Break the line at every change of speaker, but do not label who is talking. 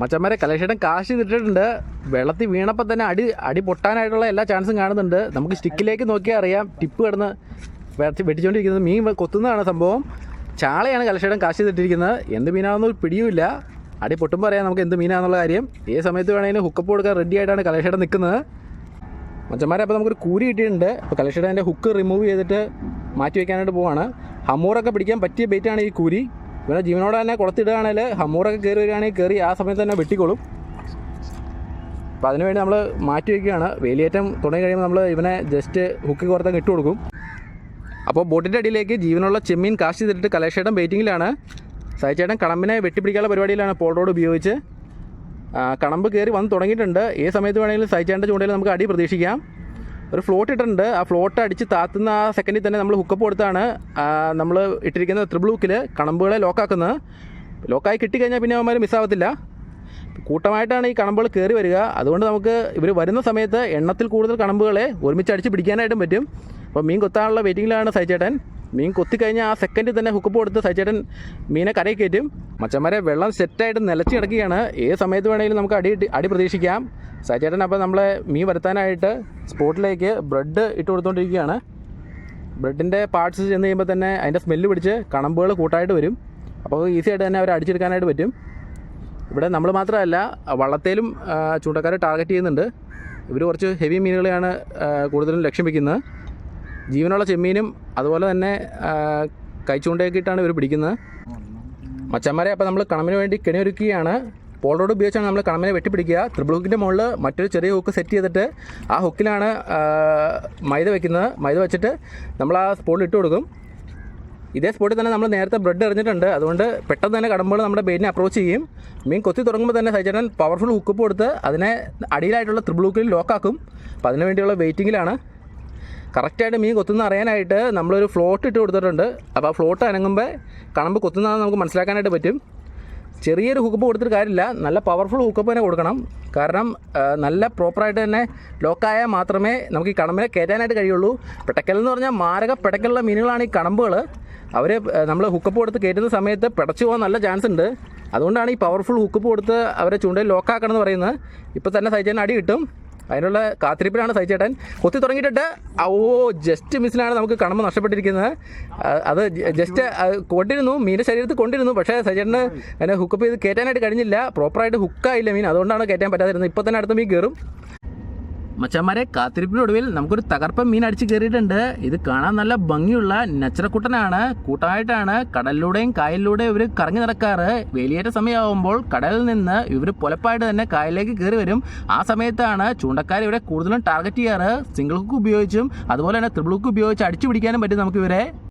മച്ചന്മാരെ കലേഷേട്ടൻ കാശ് ഇട്ടിട്ടുണ്ട്. വെള്ളത്തിൽ വീണപ്പോൾ തന്നെ അടി അടി പൊട്ടാനായിട്ടുള്ള എല്ലാ ചാൻസും കാണുന്നുണ്ട്. നമുക്ക് സ്റ്റിക്കിലേക്ക് നോക്കിയാൽ അറിയാം. ടിപ്പ് കിടന്ന് വെട്ടി വെട്ടിച്ചുകൊണ്ടിരിക്കുന്നത് മീൻ കൊത്തുന്നതാണ് സംഭവം. ചാളയാണ് കലേഷേട്ടൻ കാശ് ചെയ്തിട്ടിരിക്കുന്നത് എന്ത് മീനാണെന്ന് പിടിയുമില്ല. അടി പൊട്ടുമ്പോൾ അറിയാം നമുക്ക് എന്ത് മീനാണെന്നുള്ള കാര്യം. ഏത് സമയത്ത് വേണമെങ്കിലും ഹുക്കപ്പ് കൊടുക്കാൻ റെഡി ആയിട്ടാണ് കലേഷേട്ടൻ നിൽക്കുന്നത് മച്ചന്മാരെ അപ്പോൾ നമുക്കൊരു കൂരി കിട്ടിയിട്ടുണ്ട്. അപ്പോൾ കലേഷേട്ടൻ അതിന്റെ ഹുക്ക് റിമൂവ് ചെയ്തിട്ട് മാറ്റി വയ്ക്കാനായിട്ട് പോവാണ്. ഹമ്മൂറൊക്കെ പിടിക്കാൻ പറ്റിയ ബെയ്റ്റാണ് ഈ കൂരി ഇവനെ ജീവനോടെ തന്നെ കുളത്തിടുകയാണെങ്കിൽ ഹമ്മൂറൊക്കെ കയറി വരികയാണെങ്കിൽ കയറി ആ സമയത്ത് തന്നെ വെട്ടിക്കൊള്ളും. അപ്പോൾ അതിനുവേണ്ടി നമ്മൾ മാറ്റി വയ്ക്കുകയാണ് വേലിയേറ്റം തുടങ്ങി കഴിയുമ്പോൾ നമ്മൾ ഇവനെ ജസ്റ്റ് ഹുക്ക് കുറത്തങ്ങ് ഇട്ട് കൊടുക്കും. അപ്പോൾ ബോട്ടിന്റെ അടിയിലേക്ക് ജീവനുള്ള ചെമ്മീൻ കാശ് ചെയ്തിട്ട് കലേഷേട്ടൻ വെയിറ്റിങ്ങിലാണ് സഹിച്ചേട്ടൻ കണമ്പിനെ വെട്ടിപ്പിടിക്കാനുള്ള പരിപാടിയിലാണ് പോൾ റോഡ് ഉപയോഗിച്ച്. കടമ്പ് കയറി വന്ന് തുടങ്ങിയിട്ടുണ്ട്. ഏത് സമയത്ത് വേണമെങ്കിലും സഹിച്ചേട്ടന്റെ ചൂണ്ടയിൽ നമുക്ക് അടി പ്രതീക്ഷിക്കാം. ഒരു ഫ്ലോട്ട് ഇട്ടിട്ടുണ്ട്. ആ ഫ്ലോട്ട് അടിച്ച് താത്തുന്ന ആ സെക്കൻഡിൽ തന്നെ നമ്മൾ ഹുക്കപ്പ് കൊടുത്താണ്. നമ്മൾ ഇട്ടിരിക്കുന്ന ത്രിബിൾ ഹുക്കിൽ കണമ്പുകളെ ലോക്കാക്കുന്നത് ലോക്കായി കിട്ടിക്കഴിഞ്ഞാൽ പിന്നെ അവന്മാർ മിസ്സാവത്തില്ല കൂട്ടമായിട്ടാണ് ഈ കണമ്പുകൾ കയറി വരിക. അതുകൊണ്ട് നമുക്ക് ഇവർ വരുന്ന സമയത്ത് എണ്ണത്തിൽ കൂടുതൽ കണമ്പുകളെ ഒരുമിച്ച് അടിച്ച് പിടിക്കാനായിട്ടും പറ്റും. അപ്പോൾ മീൻ കൊത്താനുള്ള വെയിറ്റിങ്ങിലാണ് സൈച്ചേട്ടൻ മീൻ കൊത്തിക്കഴിഞ്ഞാൽ ആ സെക്കൻഡിൽ തന്നെ ഹുക്ക് കൊടുത്ത് സൈച്ചേട്ടൻ മീനെ കരയിൽ കയറ്റും. മച്ചന്മാരെ വെള്ളം സെറ്റായിട്ട് നിലച്ച് കിടക്കുകയാണ്. ഏത് സമയത്ത് വേണമെങ്കിലും നമുക്ക് അടി അടി പ്രതീക്ഷിക്കാം. സൈച്ചേട്ടൻ അപ്പോൾ നമ്മളെ മീൻ വരുത്താനായിട്ട് സ്പോട്ടിലേക്ക് ബ്രെഡ് ഇട്ട് കൊടുത്തുകൊണ്ടിരിക്കുകയാണ് ബ്രെഡിന്റെ പാർട്സ് ചെന്ന് കഴിയുമ്പോൾ തന്നെ അതിന്റെ സ്മെല്ല് പിടിച്ച് കണമ്പുകൾ കൂട്ടായിട്ട് വരും. അപ്പോൾ ഈസി ആയിട്ട് തന്നെ അവർ അടിച്ചെടുക്കാനായിട്ട് പറ്റും. ഇവിടെ നമ്മൾ മാത്രമല്ല വള്ളത്തേലും ചൂണ്ടക്കാരെ ടാർഗറ്റ് ചെയ്യുന്നുണ്ട്. ഇവർ കുറച്ച് ഹെവി മീനുകളെയാണ് കൂടുതലും ലക്ഷ്യം വയ്ക്കുന്നത് ജീവനുള്ള ചെമ്മീനും അതുപോലെ തന്നെ കൈച്ചൂണ്ടയൊക്കെയിട്ടാണ് ഇവർ പിടിക്കുന്നത്. മച്ചന്മാരെ അപ്പോൾ നമ്മൾ കണമിന് വേണ്ടി കിണിയൊരുക്കുകയാണ്. പോൾ റോഡ് ഉപയോഗിച്ചാണ് നമ്മൾ കണമിനെ വെട്ടിപ്പിടിക്കുക. ത്രിബിൾ ഹുക്കിന്റെ മുകളിൽ മറ്റൊരു ചെറിയ ഹുക്ക് സെറ്റ് ചെയ്തിട്ട് ആ ഹുക്കിലാണ് മൈദ വെക്കുന്നത്. മൈദ വെച്ചിട്ട് നമ്മൾ ആ സ്പോട്ടിൽ ഇട്ട് കൊടുക്കും. ഇതേ സ്പോട്ടിൽ തന്നെ നമ്മൾ നേരത്തെ ബ്രെഡ് എറിഞ്ഞിട്ടുണ്ട്. അതുകൊണ്ട് പെട്ടെന്ന് തന്നെ കടമ്പോൾ നമ്മുടെ ബെയിനെ അപ്രോച്ച് ചെയ്യും. മീൻ കൊത്തി തുടങ്ങുമ്പോൾ തന്നെ സൈചേട്ടൻ പവർഫുൾ ഹുക്ക് കൊടുത്ത് അതിനെ അടിയിലായിട്ടുള്ള ത്രിബിൾ ഹുക്കിൽ ലോക്കാക്കും അപ്പോൾ അതിന് വേണ്ടിയുള്ള വെയിറ്റിങ്ങിലാണ് കറക്റ്റായിട്ട് മീൻ കൊത്തുന്ന അറിയാനായിട്ട് നമ്മളൊരു ഫ്ലോട്ട് ഇട്ട് കൊടുത്തിട്ടുണ്ട്. അപ്പോൾ ആ ഫ്ലോട്ട് അനങ്ങുമ്പോൾ കണമ്പ് കൊത്തുന്നതെന്ന് നമുക്ക് മനസ്സിലാക്കാനായിട്ട് പറ്റും. ചെറിയൊരു ഹുക്കപ്പ് കൊടുത്തിട്ട് കാര്യമില്ല. നല്ല പവർഫുൾ ഹുക്കപ്പ് തന്നെ കൊടുക്കണം. കാരണം നല്ല പ്രോപ്പറായിട്ട് തന്നെ ലോക്കായാൽ മാത്രമേ നമുക്ക് ഈ കണമ്പിനെ കയറ്റാനായിട്ട് കഴിയുള്ളൂ. പിടക്കൽ എന്ന് പറഞ്ഞാൽ മാരക പിടക്കലുള്ള മീനുകളാണ് ഈ കണമ്പുകൾ. അവർ നമ്മൾ ഹുക്കപ്പ് കൊടുത്ത് കയറ്റുന്ന സമയത്ത് പിടച്ചു പോകാൻ നല്ല ചാൻസ് ഉണ്ട്. അതുകൊണ്ടാണ് ഈ പവർഫുൾ ഹുക്കപ്പ് കൊടുത്ത് അവരെ ചൂണ്ടയിൽ ലോക്കാക്കണം എന്ന് പറയുന്നത്. ഇപ്പോൾ തന്നെ സൈച്ചേട്ടൻ അടി കിട്ടും. അതിനുള്ള കാത്തിരിപ്പിലാണ് സഹിച്ചേട്ടൻ കൊത്തി തുടങ്ങിയിട്ടിട്ട് ഓ ജസ്റ്റ് മിസ്സിലാണ് നമുക്ക് കണമ്പ് നഷ്ടപ്പെട്ടിരിക്കുന്നത്. അത് ജസ്റ്റ് കൊണ്ടിരുന്നു. മീന്റെ ശരീരത്തിൽ കൊണ്ടിരുന്നു. പക്ഷേ സഹിച്ചേട്ടന് അതിനെ ഹുക്കപ്പ് ചെയ്ത് കയറ്റാനായിട്ട് കഴിഞ്ഞില്ല. പ്രോപ്പറായിട്ട് ഹുക്കായില്ല മീൻ. അതുകൊണ്ടാണ് കയറ്റാൻ പറ്റാതിരുന്നത്. ഇപ്പോൾ തന്നെ അടുത്ത മീൻ കയറും മച്ചന്മാരെ കാത്തിരിപ്പിനൊടുവിൽ നമുക്കൊരു തകർപ്പൻ മീൻ അടിച്ച് കയറിയിട്ടുണ്ട്. ഇത് കാണാൻ നല്ല ഭംഗിയുള്ള നച്ചറക്കുട്ടനാണ്. കൂട്ടമായിട്ടാണ് കടലിലൂടെയും കായലിലൂടെയും ഇവർ കറങ്ങി നടക്കാറ്. വേലിയേറ്റ സമയമാകുമ്പോൾ കടലിൽ നിന്ന് ഇവർ പുലപ്പായിട്ട് തന്നെ കായലിലേക്ക് കയറി വരും. ആ സമയത്താണ് ചൂണ്ടക്കാർ ഇവിടെ കൂടുതലും ടാർഗറ്റ് ചെയ്യാറ്. സിംഗിൾ ഹുക്ക് ഉപയോഗിച്ചും അതുപോലെ തന്നെ ത്രിബിൾ ഹുക്ക് ഉപയോഗിച്ച് അടിച്ചു പിടിക്കാനും പറ്റും നമുക്ക് ഇവരെ